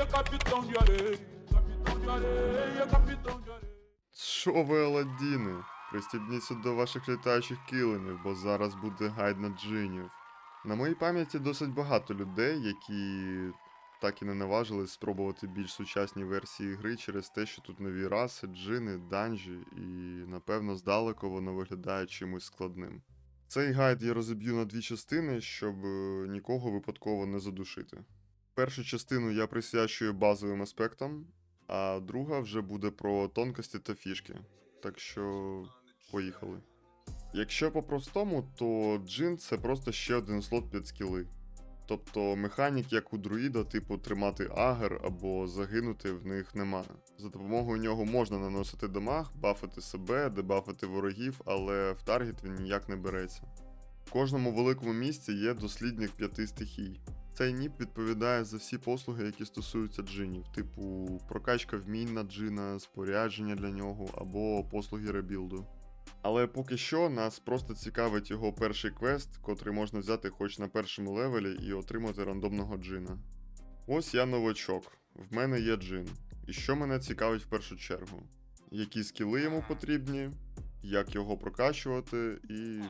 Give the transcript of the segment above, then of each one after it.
de areia, capitão de areia, capitão de areia. Що ви, Аладдіни? Пристібніться до ваших літаючих килимів, бо зараз буде гайд на джинів. На моїй пам'яті досить багато людей, які так і не наважились спробувати більш сучасні версії гри через те, що тут нові раси, джини, данжі, і напевно здалеку воно виглядає чимось складним. Цей гайд я розіб'ю на дві частини, щоб е, нікого випадково не задушити. Першу частину я присвячую базовим аспектам, а друга вже буде про тонкості та фішки. Так що поїхали. Якщо по-простому, то джин це просто ще один слот під скіли. Тобто механік, як у друїда, типу тримати агер або загинути в них нема. За допомогою нього можна наносити дамаг, бафити себе, дебафити ворогів, але в таргет він ніяк не береться. В кожному великому місці є дослідник п'яти стихій. Цей ніп відповідає за всі послуги, які стосуються джинів, типу прокачка вмінь на джина, спорядження для нього або послуги ребілду. Але поки що нас просто цікавить його перший квест, котрий можна взяти хоч на першому левелі і отримати рандомного джина. Ось я новачок, в мене є джин. І що мене цікавить в першу чергу? Які скіли йому потрібні, як його прокачувати і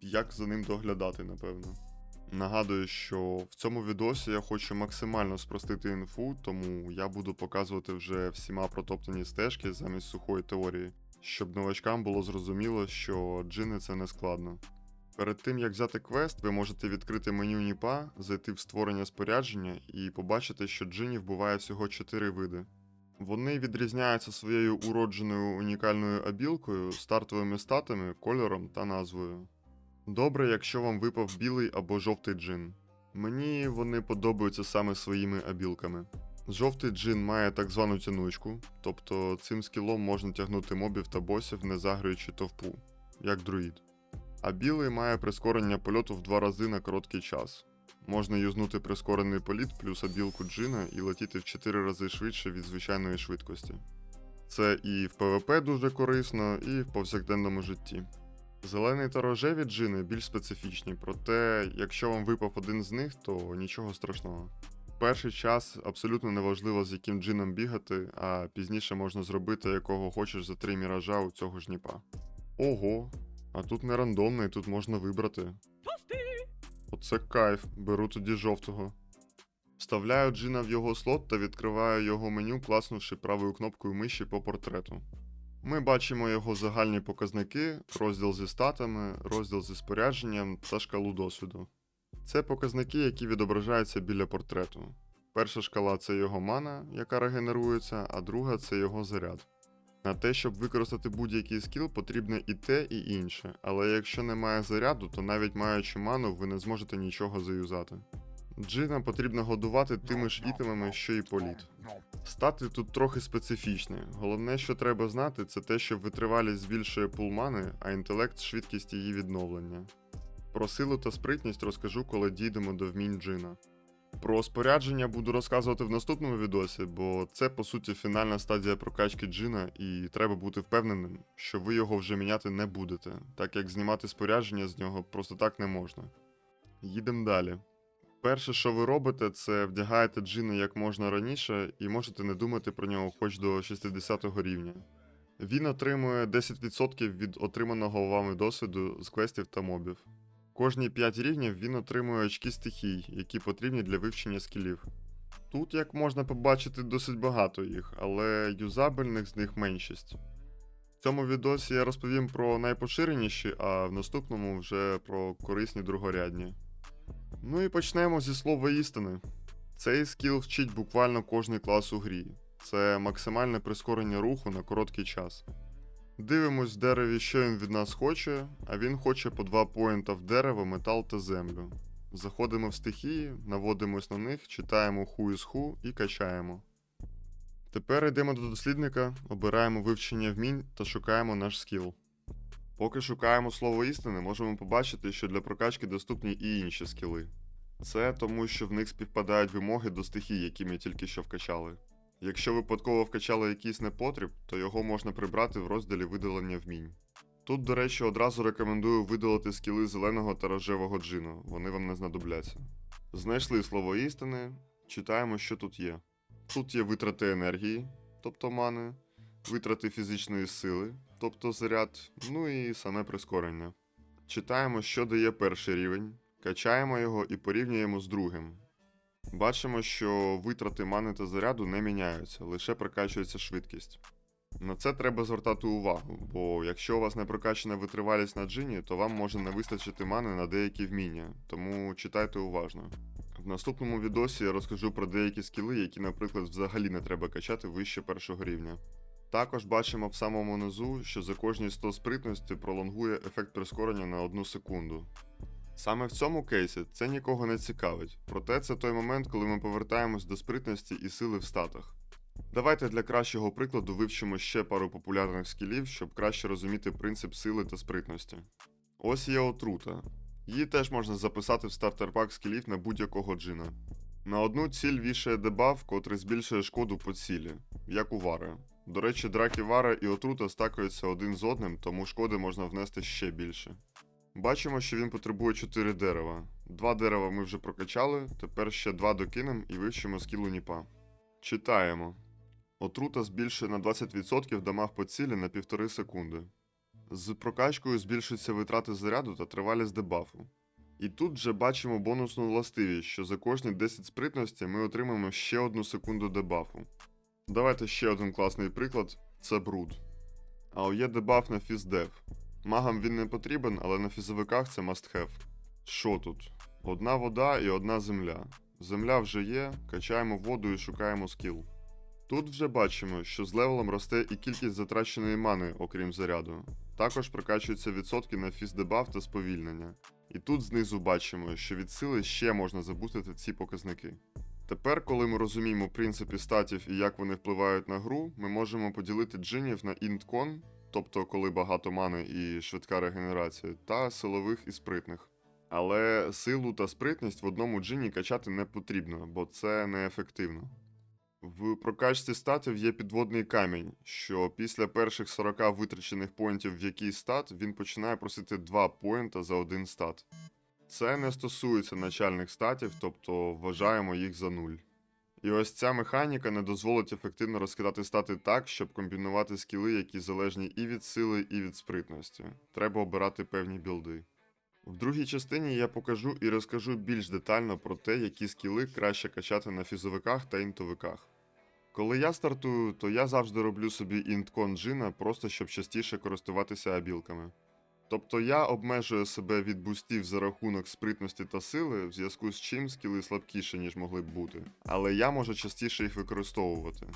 як за ним доглядати, напевно. Нагадую, що в цьому відосі я хочу максимально спростити інфу, тому я буду показувати вже всіма протоптані стежки замість сухої теорії, щоб новачкам було зрозуміло, що джини це не складно. Перед тим як взяти квест, ви можете відкрити меню Ніпа, зайти в створення спорядження і побачити, що джинів буває всього 4 види. Вони відрізняються своєю уродженою унікальною абілкою, стартовими статами, кольором та назвою. Добре, якщо вам випав білий або жовтий джин. Мені вони подобаються саме своїми абілками. Жовтий джин має так звану тянучку, тобто цим скілом можна тягнути мобів та босів, не заграючи товпу, як друїд. А білий має прискорення польоту в два рази на короткий час. Можна юзнути прискорений політ плюс абілку джина і летіти в 4 рази швидше від звичайної швидкості. Це і в ПВП дуже корисно, і в повсякденному житті. Зелений та рожеві джини більш специфічні, проте, якщо вам випав один з них, то нічого страшного. Перший час абсолютно неважливо, з яким джином бігати, а пізніше можна зробити якого хочеш за три міража у цього ж ніпа. Ого, а тут не рандомний, тут можна вибрати. Оце кайф, беру тоді жовтого. Вставляю джина в його слот та відкриваю його меню, класнувши правою кнопкою миші по портрету. Ми бачимо його загальні показники, розділ зі статами, розділ зі спорядженням та шкалу досвіду. Це показники, які відображаються біля портрету. Перша шкала це його мана, яка регенерується, а друга це його заряд. На те, щоб використати будь-який скіл, потрібне і те, і інше, але якщо немає заряду, то навіть маючи ману, ви не зможете нічого заюзати. Джина потрібно годувати тими ж ітемами, що і політ. Стати тут трохи специфічні. Головне, що треба знати, це те, що витривалість збільшує пулмани, а інтелект швидкість її відновлення. Про силу та спритність розкажу, коли дійдемо до вмінь джина. Про спорядження буду розказувати в наступному відосі, бо це по суті фінальна стадія прокачки джина, і треба бути впевненим, що ви його вже міняти не будете, так як знімати спорядження з нього просто так не можна. Їдемо далі. Перше, що ви робите, це вдягаєте джина як можна раніше і можете не думати про нього хоч до 60 рівня. Він отримує 10% від отриманого вами досвіду з квестів та мобів. Кожні 5 рівнів він отримує очки стихій, які потрібні для вивчення скілів. Тут, як можна побачити, досить багато їх, але юзабельних з них меншість. В цьому відосі я розповім про найпоширеніші, а в наступному вже про корисні другорядні. Ну і почнемо зі слова істини. Цей скіл вчить буквально кожний клас у грі. Це максимальне прискорення руху на короткий час. Дивимось в дереві, що він від нас хоче, а він хоче по два поінта в дерево, метал та землю. Заходимо в стихії, наводимось на них, читаємо ху із ху і качаємо. Тепер йдемо до дослідника, обираємо вивчення вмінь та шукаємо наш скіл. Поки шукаємо слово істини, можемо побачити, що для прокачки доступні і інші скіли. Це тому, що в них співпадають вимоги до стихій, які ми тільки що вкачали. Якщо випадково вкачали якийсь непотріб, то його можна прибрати в розділі видалення вмінь. Тут, до речі, одразу рекомендую видалити скіли зеленого та рожевого джину, вони вам не знадобляться. Знайшли слово істини, читаємо, що тут є. Тут є витрати енергії, тобто мани, витрати фізичної сили, тобто заряд, ну і саме прискорення. Читаємо, що дає перший рівень, качаємо його і порівнюємо з другим. Бачимо, що витрати мани та заряду не міняються, лише прокачується швидкість. На це треба звертати увагу, бо якщо у вас не прокачана витривалість на джині, то вам може не вистачити мани на деякі вміння, тому читайте уважно. В наступному відосі я розкажу про деякі скіли, які, наприклад, взагалі не треба качати вище першого рівня. Також бачимо в самому низу, що за кожні 100 спритності пролонгує ефект прискорення на 1 секунду. Саме в цьому кейсі це нікого не цікавить, проте це той момент, коли ми повертаємось до спритності і сили в статах. Давайте для кращого прикладу вивчимо ще пару популярних скілів, щоб краще розуміти принцип сили та спритності. Ось є отрута. Її теж можна записати в стартер-пак скілів на будь-якого джина. На одну ціль вішає дебаф, котрий збільшує шкоду по цілі, як у Вари. До речі, драки Вара і отрута стакаються один з одним, тому шкоди можна внести ще більше. Бачимо, що він потребує 4 дерева. Два дерева ми вже прокачали, тепер ще два докинемо і вивчимо скілу Ніпа. Читаємо. Отрута збільшує на 20% дамаг по цілі на 1,5 секунди. З прокачкою збільшуються витрати заряду та тривалість дебафу. І тут вже бачимо бонусну властивість, що за кожні 10 спритності ми отримаємо ще одну секунду дебафу. Давайте ще один класний приклад це бруд. А є дебаф на фіздев. Магам він не потрібен, але на фізовиках це must have. Що тут? Одна вода і одна земля. Земля вже є, качаємо воду і шукаємо скіл. Тут вже бачимо, що з левелом росте і кількість затраченої мани, окрім заряду. Також прокачуються відсотки на фіздебаф та сповільнення. І тут знизу бачимо, що від сили ще можна забустити ці показники. Тепер, коли ми розуміємо принципи статів і як вони впливають на гру, ми можемо поділити джинів на інткон, тобто коли багато мани і швидка регенерація, та силових і спритних. Але силу та спритність в одному джині качати не потрібно, бо це неефективно. В прокачці статів є підводний камінь, що після перших 40 витрачених поінтів в якийсь стат він починає просити 2 поінта за один стат. Це не стосується начальних статів, тобто вважаємо їх за нуль. І ось ця механіка не дозволить ефективно розкидати стати так, щоб комбінувати скіли, які залежні і від сили, і від спритності. Треба обирати певні білди. В другій частині я покажу і розкажу більш детально про те, які скіли краще качати на фізовиках та інтовиках. Коли я стартую, то я завжди роблю собі інткон джина, просто щоб частіше користуватися абілками. Тобто я обмежую себе від бустів за рахунок спритності та сили, в зв'язку з чим скіли слабкіші, ніж могли б бути, але я можу частіше їх використовувати.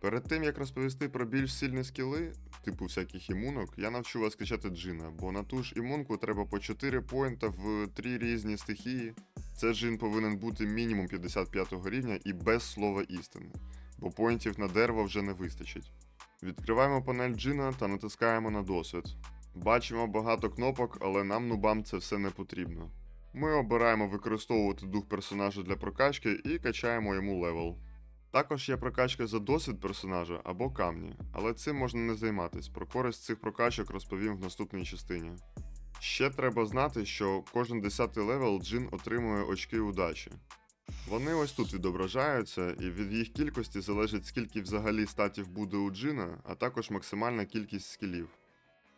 Перед тим як розповісти про більш сильні скіли, типу всяких імунок, я навчу вас качати джина, бо на ту ж імунку треба по 4 поінта в 3 різні стихії. Це джин повинен бути мінімум 55 рівня і без слова істини, бо поінтів на дерево вже не вистачить. Відкриваємо панель джина та натискаємо на досвід. Бачимо багато кнопок, але нам нубам це все не потрібно. Ми обираємо використовувати дух персонажа для прокачки і качаємо йому левел. Також є прокачка за досвід персонажа або камні, але цим можна не займатись. Про користь цих прокачок розповім в наступній частині. Ще треба знати, що кожен 10 левел джин отримує очки удачі. Вони ось тут відображаються, і від їх кількості залежить скільки взагалі статів буде у джина, а також максимальна кількість скілів.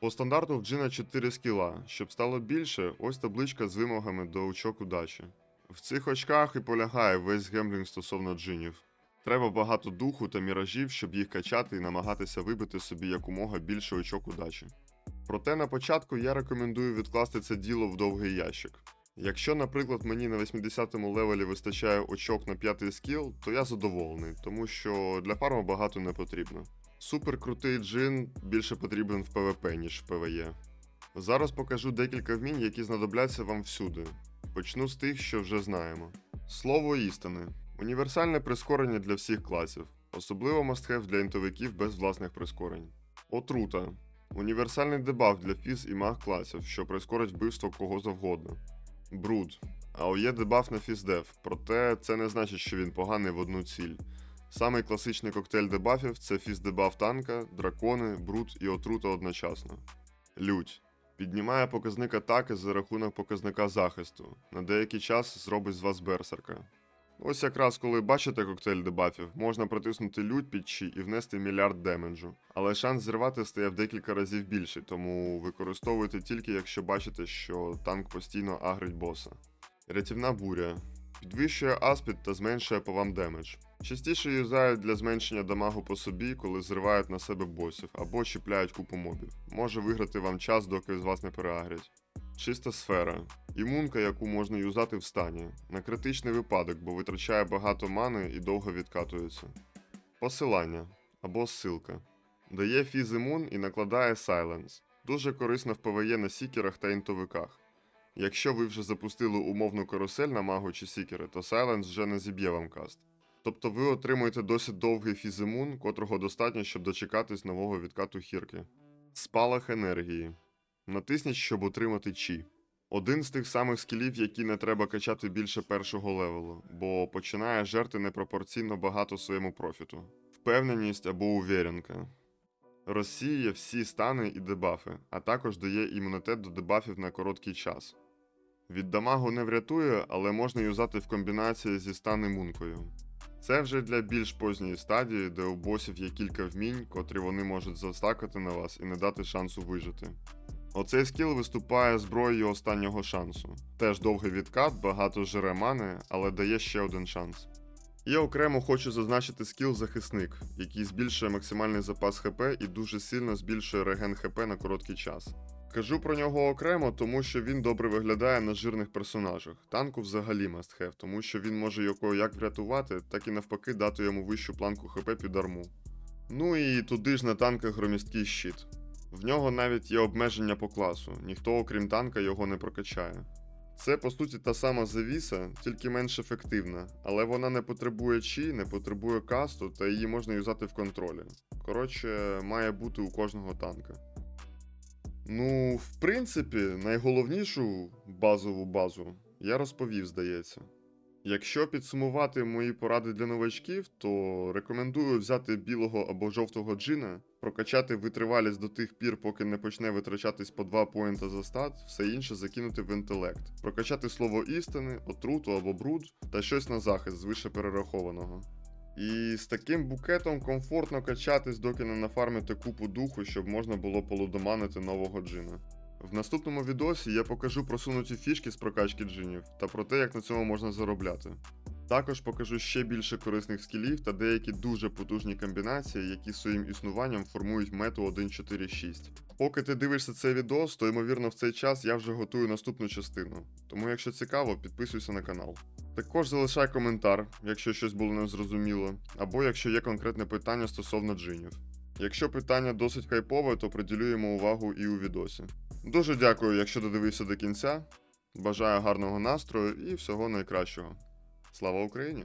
По стандарту в джина 4 скіла. Щоб стало більше, ось табличка з вимогами до очок удачі. В цих очках і полягає весь гемблінг стосовно джинів. Треба багато духу та міражів, щоб їх качати і намагатися вибити собі якомога більше очок удачі. Проте на початку я рекомендую відкласти це діло в довгий ящик. Якщо, наприклад, мені на 80-му левелі вистачає очок на п'ятий скіл, то я задоволений, тому що для фарму багато не потрібно. Супер крутий джин більше потрібен в ПВП, ніж в ПВЕ. Зараз покажу декілька вмінь, які знадобляться вам всюди. Почну з тих, що вже знаємо. Слово істини. Універсальне прискорення для всіх класів, особливо мастхев для інтовиків без власних прискорень. Отрута. Універсальний дебаф для фіз і маг класів, що прискорить вбивство кого завгодно. Бруд. АОЄ дебаф на фіздев, проте це не значить, що він поганий в одну ціль. Самий класичний коктейль дебафів це фіз-дебаф танка, дракони, бруд і отрута одночасно. Лють. Піднімає показник атаки за рахунок показника захисту. На деякий час зробить з вас берсерка. Ось якраз коли бачите коктейль дебафів, можна протиснути лють під чі і внести мільярд демеджу. Але шанс зірвати стає в декілька разів більший, тому використовуйте тільки якщо бачите, що танк постійно агрить боса. Рятівна буря. Підвищує аспід та зменшує по вам демедж. Частіше юзають для зменшення дамагу по собі, коли зривають на себе босів або чіпляють купу мобів. Може виграти вам час, доки з вас не переагрять. Чиста сфера. Імунка, яку можна юзати в стані. На критичний випадок, бо витрачає багато мани і довго відкатується. Посилання або ссылка. Дає фіз імун і накладає сайленс. Дуже корисно в ПВЄ на сікерах та інтовиках. Якщо ви вже запустили умовну карусель на магу чи сікери, то сайленс вже не зіб'є вам каст. Тобто ви отримуєте досить довгий фізимун, котрого достатньо, щоб дочекатись нового відкату хірки. Спалах енергії. Натисніть, щоб отримати чі. Один з тих самих скілів, які не треба качати більше першого левелу, бо починає жерти непропорційно багато своєму профіту. Впевненість або увіренка. Розсіює всі стани і дебафи, а також дає імунітет до дебафів на короткий час. Від дамагу не врятує, але можна юзати в комбінації зі стан імункою. Це вже для більш поздньої стадії, де у босів є кілька вмінь, котрі вони можуть застакати на вас і не дати шансу вижити. Оцей скіл виступає зброєю останнього шансу. Теж довгий відкат, багато жире мани, але дає ще один шанс. І окремо хочу зазначити скіл захисник, який збільшує максимальний запас ХП і дуже сильно збільшує реген ХП на короткий час. Кажу про нього окремо, тому що він добре виглядає на жирних персонажах. Танку взагалі must have, тому що він може його як врятувати, так і навпаки дати йому вищу планку ХП під арму. Ну і туди ж на танках громісткий щит. В нього навіть є обмеження по класу, ніхто окрім танка його не прокачає. Це по суті та сама завіса, тільки менш ефективна, але вона не потребує чі, не потребує касту, та її можна юзати в контролі. Коротше, має бути у кожного танка. Ну, в принципі, найголовнішу базову базу я розповів, здається. Якщо підсумувати мої поради для новачків, то рекомендую взяти білого або жовтого джина, прокачати витривалість до тих пір, поки не почне витрачатись по 2 поінта за стат, все інше закинути в інтелект, прокачати слово істини, отруту або бруд та щось на захист з вище перерахованого. І з таким букетом комфортно качатись, доки не нафармите купу духу, щоб можна було полудоманити нового джина. В наступному відосі я покажу просунуті фішки з прокачки джинів та про те, як на цьому можна заробляти. Також покажу ще більше корисних скілів та деякі дуже потужні комбінації, які своїм існуванням формують мету 1.4.6. Поки ти дивишся цей відос, то ймовірно в цей час я вже готую наступну частину. Тому, якщо цікаво, підписуйся на канал. Також залишай коментар, якщо щось було незрозуміло, або якщо є конкретне питання стосовно джинів. Якщо питання досить хайпове, то приділюємо увагу і у відосі. Дуже дякую, якщо додивився до кінця. Бажаю гарного настрою і всього найкращого. Слава Україні!